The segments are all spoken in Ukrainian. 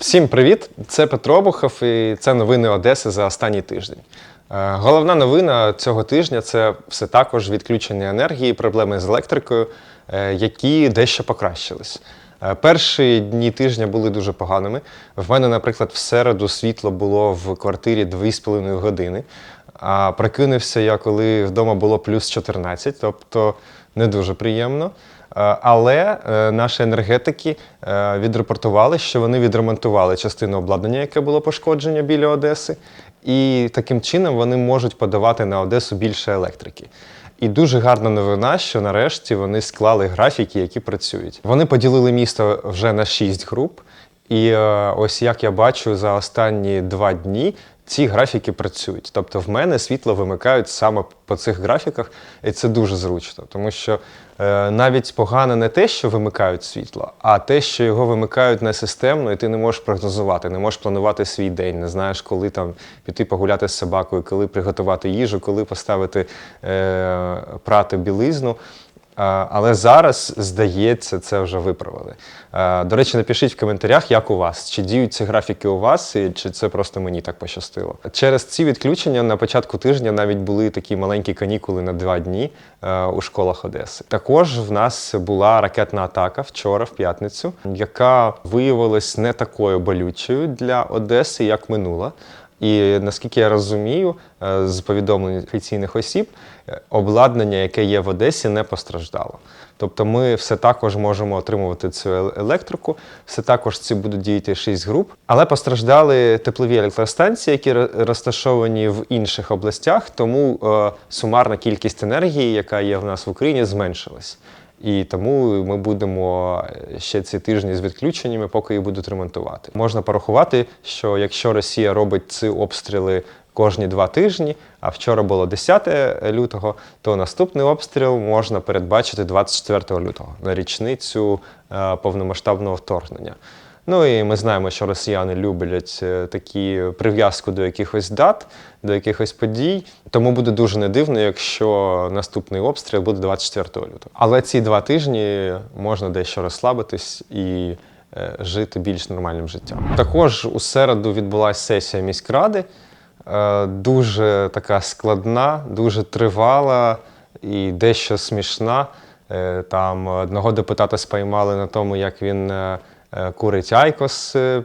Всім привіт! Це Петро Обухов і це новини Одеси за останній тиждень. Е, Головна новина цього тижня це все також відключення енергії, проблеми з електрикою, е, які дещо покращились. Е, Перші дні тижня були дуже поганими. В мене, наприклад, в середу світло було в квартирі 2,5 години. А прокинувся я, коли вдома було плюс 14, тобто не дуже приємно. Е, Але е, наші енергетики е, відрепортували, що вони відремонтували частину обладнання, яке було пошкодження біля Одеси, і таким чином вони можуть подавати на Одесу більше електрики. І дуже гарна новина, що нарешті вони склали графіки, які працюють. Вони поділили місто вже на шість груп. І ось як я бачу за останні два дні. Ці графіки працюють. Тобто в мене світло вимикають саме по цих графіках, і це дуже зручно, тому що е, навіть погано не те, що вимикають світло, а те, що його вимикають несистемно, і ти не можеш прогнозувати, не можеш планувати свій день, не знаєш, коли там піти погуляти з собакою, коли приготувати їжу, коли поставити е, прати білизну. Але зараз, здається, це вже виправили. До речі, напишіть в коментарях, як у вас, чи діють ці графіки у вас, і чи це просто мені так пощастило. Через ці відключення на початку тижня навіть були такі маленькі канікули на два дні у школах Одеси. Також в нас була ракетна атака вчора, в п'ятницю, яка виявилась не такою болючою для Одеси, як минула. І наскільки я розумію, е, з повідомлень офіційних осіб, е, обладнання, яке є в Одесі, не постраждало. Тобто ми все також можемо отримувати цю електрику, все також ці будуть діяти 6 груп. Але постраждали теплові електростанції, які розташовані в інших областях, тому е, сумарна кількість енергії, яка є в нас в Україні, зменшилась. І тому ми будемо ще ці тижні з відключеннями, поки їх будуть ремонтувати. Можна порахувати, що якщо Росія робить ці обстріли кожні два тижні, а вчора було 10 лютого, то наступний обстріл можна передбачити 24 лютого на річницю е, повномасштабного вторгнення. Ну і ми знаємо, що росіяни люблять е, такі прив'язку до якихось дат, до якихось подій. Тому буде дуже не дивно, якщо наступний обстріл буде 24 лютого. Але ці два тижні можна дещо розслабитись і е, жити більш нормальним життям. Також у середу відбулася сесія міськради, е, дуже така складна, дуже тривала і дещо смішна. Там одного депутата спіймали на тому, як він курить айкос е, е,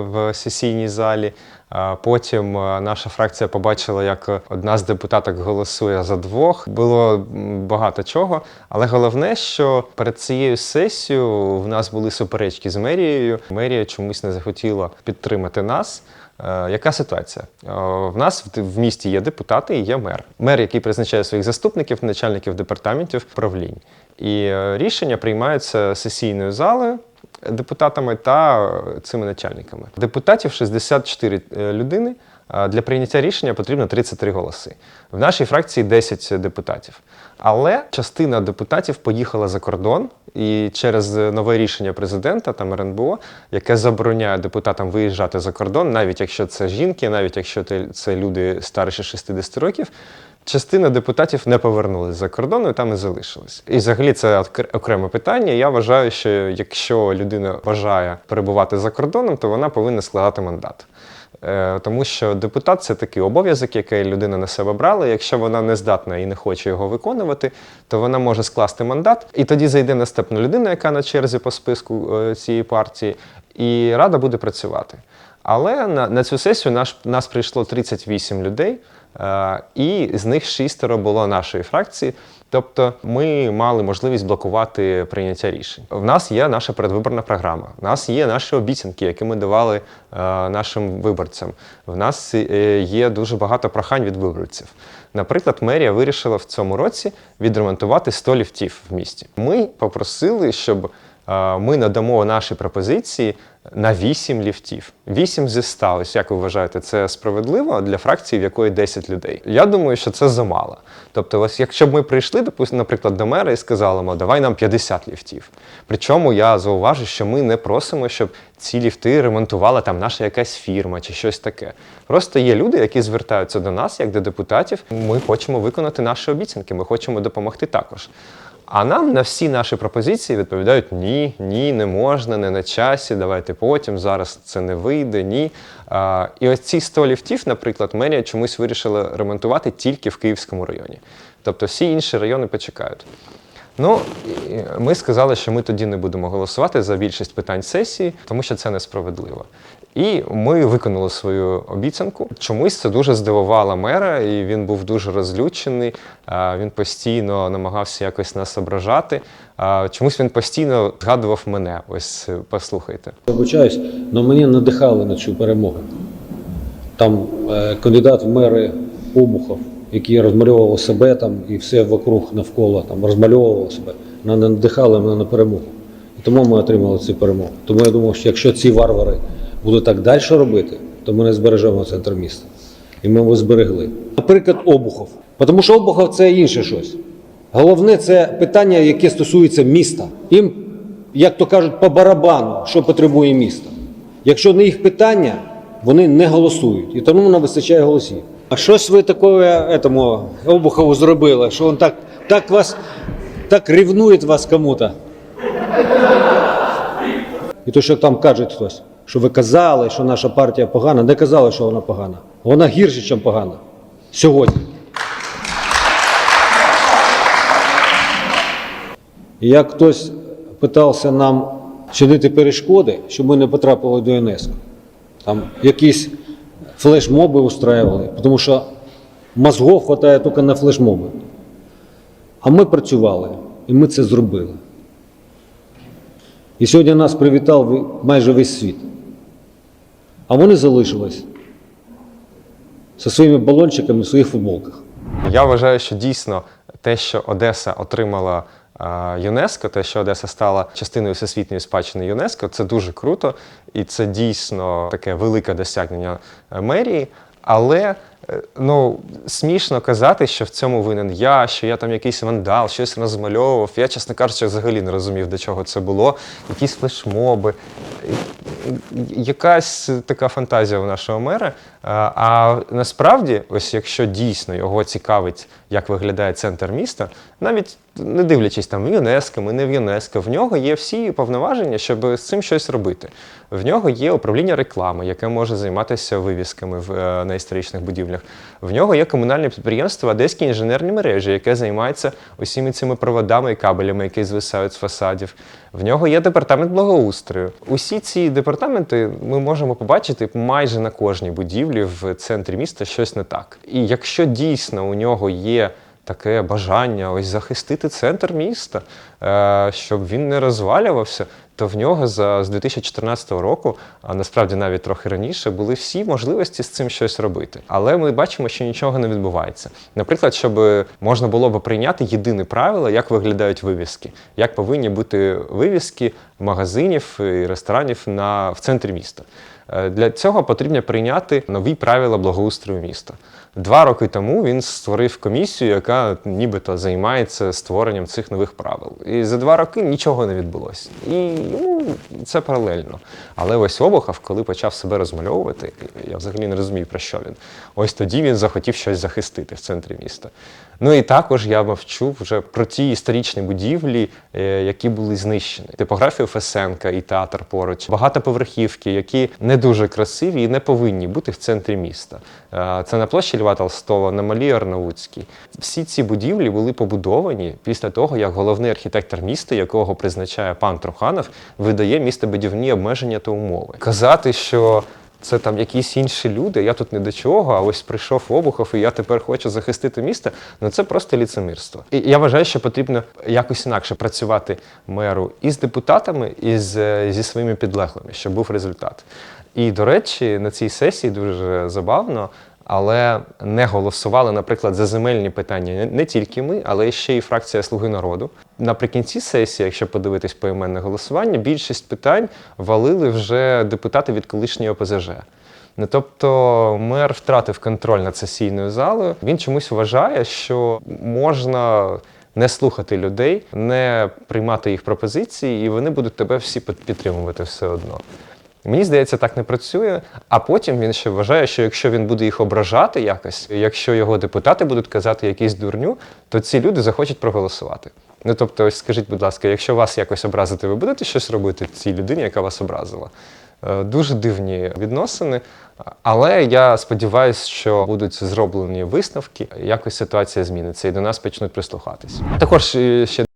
в сесійній залі. Потім е, наша фракція побачила, як одна з депутаток голосує за двох. Було багато чого. Але головне, що перед цією сесією в нас були суперечки з мерією. Мерія чомусь не захотіла підтримати нас. Е, Яка ситуація? Е, В нас в- місті є депутати і є мер. Мер, який призначає своїх заступників, начальників департаментів правлінь. І е, рішення приймаються сесійною залою. Депутатами та е, цими начальниками. Депутатів 64 е, людини. Для прийняття рішення потрібно 33 голоси. В нашій фракції 10 депутатів. Але частина депутатів поїхала за кордон, і через нове рішення президента там РНБО, яке забороняє депутатам виїжджати за кордон, навіть якщо це жінки, навіть якщо це люди старші 60 років. Частина депутатів не повернулись за кордон і там і залишились. І взагалі це окреме питання. Я вважаю, що якщо людина бажає перебувати за кордоном, то вона повинна складати мандат. Е, Тому що депутат це такий обов'язок, який людина на себе брала. Якщо вона не здатна і не хоче його виконувати, то вона може скласти мандат, і тоді зайде наступна людина, яка на черзі по списку е, цієї партії, і рада буде працювати. Але на, на цю сесію наш, нас прийшло 38 людей, е, і з них шістеро було нашої фракції. Тобто ми мали можливість блокувати прийняття рішень. В нас є наша передвиборна програма, в нас є наші обіцянки, які ми давали е, нашим виборцям. В нас е, є дуже багато прохань від виборців. Наприклад, мерія вирішила в цьому році відремонтувати 100 ліфтів в місті. Ми попросили, щоб е, ми надамо наші пропозиції на 8 ліфтів. 8 зі 100. Ось як ви вважаєте, це справедливо для фракції, в якої 10 людей? Я думаю, що це замало. Тобто, ось якщо б ми прийшли, допустимо, наприклад, до мера і сказали, «Мо, давай нам 50 ліфтів. Причому я зауважу, що ми не просимо, щоб ці ліфти ремонтувала там наша якась фірма чи щось таке. Просто є люди, які звертаються до нас, як до депутатів. Ми хочемо виконати наші обіцянки, ми хочемо допомогти також. А нам на всі наші пропозиції відповідають ні, ні, не можна, не на часі, давайте потім, зараз це не вийде, ні. А, і ось ці 100 ліфтів, наприклад, мерія чомусь вирішила ремонтувати тільки в Київському районі. Тобто всі інші райони почекають. Ну, ми сказали, що ми тоді не будемо голосувати за більшість питань сесії, тому що це несправедливо. І ми виконали свою обіцянку. Чомусь це дуже здивувало мера, і він був дуже розлючений. Він постійно намагався якось нас ображати. Чомусь він постійно згадував мене. Ось послухайте. Вибачаюсь, але мені надихали на цю перемогу. Там е, кандидат в мери Обухов, який розмальовував себе там і все вокруг навколо там розмальовував себе, на- надихали мене на перемогу. І тому ми отримали цю перемогу. Тому я думав, що якщо ці варвари будуть так далі робити, то ми не збережемо центр міста. І ми його зберегли. Наприклад, Обухов. Тому що Обухов це інше щось. Головне це питання, яке стосується міста. Їм, як то кажуть, по барабану, що потребує місто. Якщо не їх питання, вони не голосують. І тому не вистачає голосів. А щось ви такое этому Обухову зробили, що він так, так вас так ревнує вас кому-то. І то, що там каже хтось, що ви казали, що наша партія погана, не казали, що вона погана. Вона гірше, ніж погана. Сьогодні. Як хтось питався нам чинити перешкоди, щоб ми не потрапили до ЮНЕСКО. Там якісь флешмоби устраювали, тому що мозгов вистачає тільки на флешмоби. А ми працювали, і ми це зробили. І сьогодні нас привітав майже весь світ. А вони залишились зі своїми балончиками в своїх футболках. Я вважаю, що дійсно те, що Одеса отримала е, ЮНЕСКО, те, що Одеса стала частиною всесвітньої спадщини ЮНЕСКО, це дуже круто, і це дійсно таке велике досягнення е, мерії. Але е, ну, смішно казати, що в цьому винен я, що я там якийсь вандал, щось розмальовував. Я, чесно кажучи, взагалі не розумів, до чого це було. Якісь флешмоби, якась така фантазія у нашого мера. А, насправді, ось якщо дійсно його цікавить, як виглядає центр міста, навіть не дивлячись там в ЮНЕСКО, ми не в ЮНЕСКО, в нього є всі повноваження, щоб з цим щось робити. В нього є управління реклами, яке може займатися вивісками в, е, на історичних будівлях. В нього є комунальне підприємство Одеські інженерні мережі, яке займається усіми цими проводами і кабелями, які звисають з фасадів. В нього є департамент благоустрою. Усі ці департаменти ми можемо побачити майже на кожній будівлі в центрі міста щось не так. І якщо дійсно у нього є таке бажання ось захистити центр міста, е, щоб він не розвалювався, то в нього за, з 2014 року, а насправді навіть трохи раніше, були всі можливості з цим щось робити. Але ми бачимо, що нічого не відбувається. Наприклад, щоб можна було б прийняти єдине правило, як виглядають вивіски, як повинні бути вивіски магазинів і ресторанів на, в центрі міста. Е, Для цього потрібно прийняти нові правила благоустрою міста. Два роки тому він створив комісію, яка нібито займається створенням цих нових правил. І за два роки нічого не відбулося. І ну, це паралельно. Але ось Обухов, коли почав себе розмальовувати, я взагалі не розумів, про що він. Ось тоді він захотів щось захистити в центрі міста. Ну і також я мовчу вже про ті історичні будівлі, е, які були знищені. Типографію Фесенка і театр поруч, багатоповерхівки, які не дуже красиві і не повинні бути в центрі міста. Е, Це на площі Льва Толстого, на Малій Арнаутській. Всі ці будівлі були побудовані після того, як головний архітектор міста, якого призначає пан Труханов, видає містобудівні обмеження та умови. Казати, що це там якісь інші люди, я тут не до чого, а ось прийшов Обухов, і я тепер хочу захистити місто. Ну це просто ліцемірство. І я вважаю, що потрібно якось інакше працювати меру і з депутатами, і з, зі своїми підлеглими, щоб був результат. І, до речі, на цій сесії дуже забавно. Але не голосували, наприклад, за земельні питання не- тільки ми, але ще й фракція Слуги народу. Наприкінці сесії, якщо подивитись поіменне голосування, більшість питань валили вже депутати від колишньої ОПЗЖ. Ну, тобто мер втратив контроль над сесійною залою. Він чомусь вважає, що можна не слухати людей, не приймати їх пропозиції, і вони будуть тебе всі підтримувати все одно. Мені здається, так не працює. А потім він ще вважає, що якщо він буде їх ображати якось, якщо його депутати будуть казати якісь дурню, то ці люди захочуть проголосувати. Ну тобто, ось скажіть, будь ласка, якщо вас якось образити, ви будете щось робити цій людині, яка вас образила? Е, Дуже дивні відносини, але я сподіваюся, що будуть зроблені висновки, якось ситуація зміниться і до нас почнуть прислухатись. Також е, ще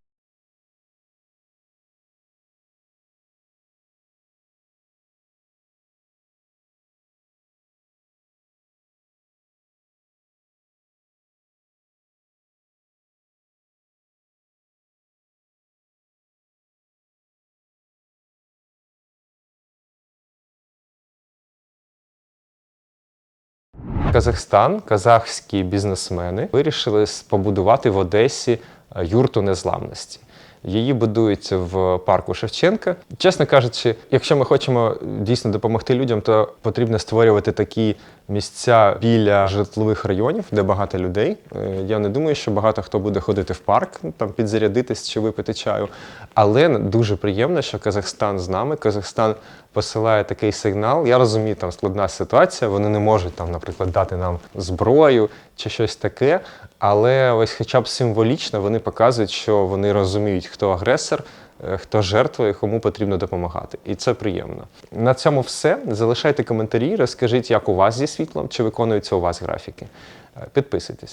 Казахстан, казахські бізнесмени вирішили побудувати в Одесі е, юрту незламності. Її будують в парку Шевченка. Чесно кажучи, якщо ми хочемо дійсно допомогти людям, то потрібно створювати такі місця біля житлових районів, де багато людей. Е, Я не думаю, що багато хто буде ходити в парк, там підзарядитись чи випити чаю. Але дуже приємно, що Казахстан з нами. Казахстан посилає такий сигнал. Я розумію, там складна ситуація. Вони не можуть там, наприклад, дати нам зброю чи щось таке. Але ось, хоча б символічно, вони показують, що вони розуміють, хто агресор, е, хто жертва і кому потрібно допомагати. І це приємно. На цьому все. Залишайте коментарі, розкажіть, як у вас зі світлом, чи виконуються у вас графіки. Е, Підписуйтесь.